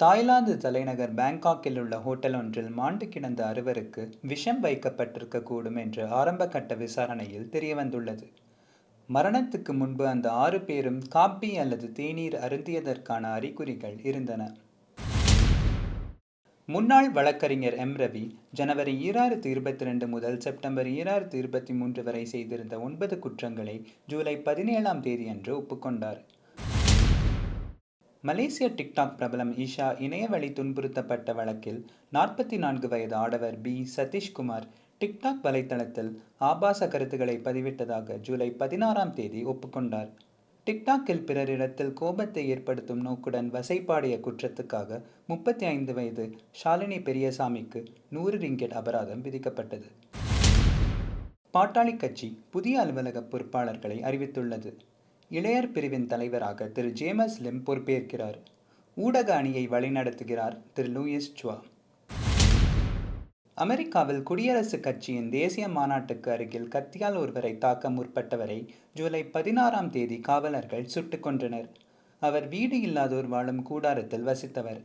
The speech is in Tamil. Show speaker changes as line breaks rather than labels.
தாய்லாந்து தலைநகர் பேங்காக்கில் உள்ள ஹோட்டல் ஒன்றில் மாண்டு கிடந்த அறுவருக்கு விஷம் வைக்கப்பட்டிருக்கக்கூடும் என்று ஆரம்பகட்ட விசாரணையில் தெரியவந்துள்ளது. மரணத்துக்கு முன்பு அந்த ஆறு பேரும் காப்பி அல்லது தேநீர் அருந்தியதற்கான அறிகுறிகள் இருந்தன. முன்னாள் வழக்கறிஞர் எம். ரவி ஜனவரி ஈராயிரத்தி இருபத்தி ரெண்டு முதல் செப்டம்பர் ஈராயிரத்தி இருபத்தி மூன்று வரை செய்திருந்த ஒன்பது குற்றங்களை ஜூலை பதினேழாம் தேதியன்று ஒப்புக்கொண்டார். மலேசிய டிக்டாக் பிரபலம் ஈஷா இணையவழி துன்புறுத்தப்பட்ட வழக்கில் நாற்பத்தி நான்கு வயது ஆடவர் பி. சதீஷ்குமார் டிக்டாக் வலைத்தளத்தில் ஆபாச கருத்துக்களை பதிவிட்டதாக ஜூலை பதினாறாம் தேதி ஒப்புக்கொண்டார். டிக்டாக்கில் பிறரிடத்தில் கோபத்தை ஏற்படுத்தும் நோக்குடன் வசைப்பாடிய குற்றத்துக்காக முப்பத்தி ஐந்து வயது ஷாலினி பெரியசாமிக்கு நூறு ரிங்கெட் அபராதம் விதிக்கப்பட்டது. பாட்டாளி கட்சி புதிய அலுவலக பொறுப்பாளர்களை அறிவித்துள்ளது. இளையர் பிரிவின் தலைவராக திரு ஜேமஸ் லிம் பொறுப்பேற்கிறார். ஊடக அணியை வழிநடத்துகிறார் திரு லூயிஸ் சுவா அமெரிக்காவில் குடியரசுக் கட்சியின் தேசிய மாநாட்டுக்கு அருகில் கத்தியால் ஒருவரை தாக்க முற்பட்டவரை ஜூலை பதினாறாம் தேதி காவலர்கள் சுட்டுக் கொன்றனர். அவர் வீடு இல்லாதோர் வாழும் கூடாரத்தில் வசித்தவர்.